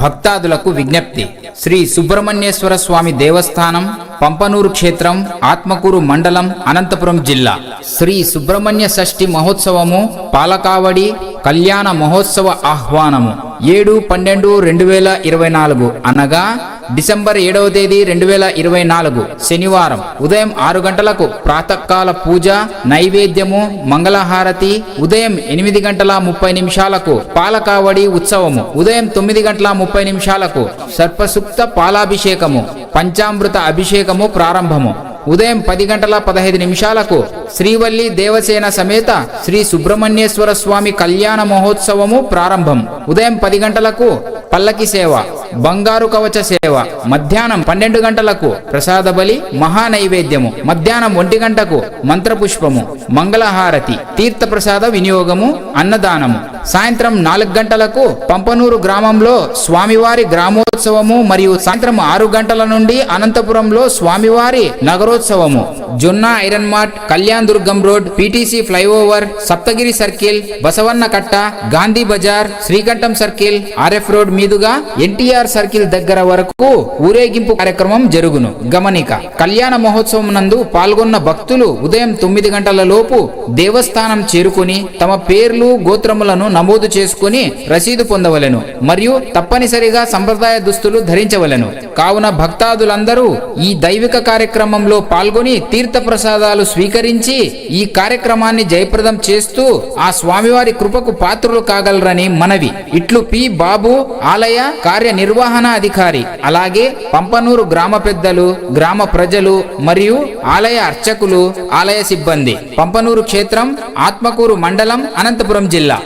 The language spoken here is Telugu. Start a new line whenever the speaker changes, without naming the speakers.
భక్తాదులకు విజ్ఞప్తి. శ్రీ సుబ్రహ్మణ్యేశ్వర స్వామి దేవస్థానం పంపనూరు క్షేత్రం ఆత్మకూరు మండలం అనంతపురం జిల్లా. శ్రీ సుబ్రహ్మణ్య షష్ఠి మహోత్సవము పాలకావడి కళ్యాణ మహోత్సవ ఆహ్వానము. ఏడు పన్నెండు రెండు వేల ఇరవై నాలుగు. అనగా డిసెంబర్ ఏడవ తేదీ రెండు వేల ఇరవై నాలుగు శనివారం. ఉదయం ఆరు గంటలకు ప్రాతకాల పూజ నైవేద్యము మంగళహారతి. ఉదయం ఎనిమిది గంటల ముప్పై నిమిషాలకు పాలకావడి ఉత్సవము. ఉదయం తొమ్మిది గంటల ముప్పై నిమిషాలకు సర్పసుక్త పాలాభిషేకము. పంచామృత అభిషేకము ప్రారంభము. ఉదయం పది గంటల పదహైదు నిమిషాలకు శ్రీవల్లి దేవసేన సమేత శ్రీ సుబ్రహ్మణ్యేశ్వర స్వామి కళ్యాణ మహోత్సవము ప్రారంభం. ఉదయం పది గంటలకు పల్లకి సేవ. బంగారు కవచ సేవ. మధ్యాహ్నం పన్నెండు గంటలకు ప్రసాద బలి మహా నైవేద్యము. మధ్యాహ్నం ఒంటి గంటకు మంత్రపుష్పము మంగళహారతి తీర్థ ప్రసాద వినియోగము అన్నదానము. సాయంత్రం నాలుగు గంటలకు పంపనూరు గ్రామంలో స్వామివారి గ్రామోత్సవము మరియు సాయంత్రం ఆరు గంటల నుండి అనంతపురంలో స్వామివారి నగరోత్సవము. Jonna iron mart Kalyan Durgam road PTC flyover Saptagiri circle Basavanna Katta Gandhi Bazar Srikantham circle RF road మీదుగా ఎన్టీఆర్ సర్కిల్ దగ్గర వరకు ఊరేగింపు కార్యక్రమం జరుగును. గమనిక కళ్యాణ మహోత్సవం నందు పాల్గొన్న భక్తులు ఉదయం తొమ్మిది గంటల లోపు దేవస్థానం చేరుకుని తమ పేర్లు గోత్రములను నమోదు చేసుకుని రసీదు పొందవలెను మరియు తప్పనిసరిగా సంప్రదాయ దుస్తులు ధరించవలెను. కావున భక్తాదులందరూ ఈ దైవిక కార్యక్రమంలో పాల్గొని తీర్థ ప్రసాదాలు స్వీకరించి ఈ కార్యక్రమాన్ని జయప్రదం చేస్తూ ఆ స్వామివారి కృపకు పాత్రులు కాగలరని మనవి. ఇట్లు పి. బాబు ఆలయ కార్యనిర్వహణ నిర్వహణ అధికారి. అలాగే పంపనూరు గ్రామ పెద్దలు గ్రామ ప్రజలు మరియు ఆలయ అర్చకులు ఆలయ సిబ్బంది. పంపనూరు క్షేత్రం ఆత్మకూరు మండలం అనంతపురం జిల్లా.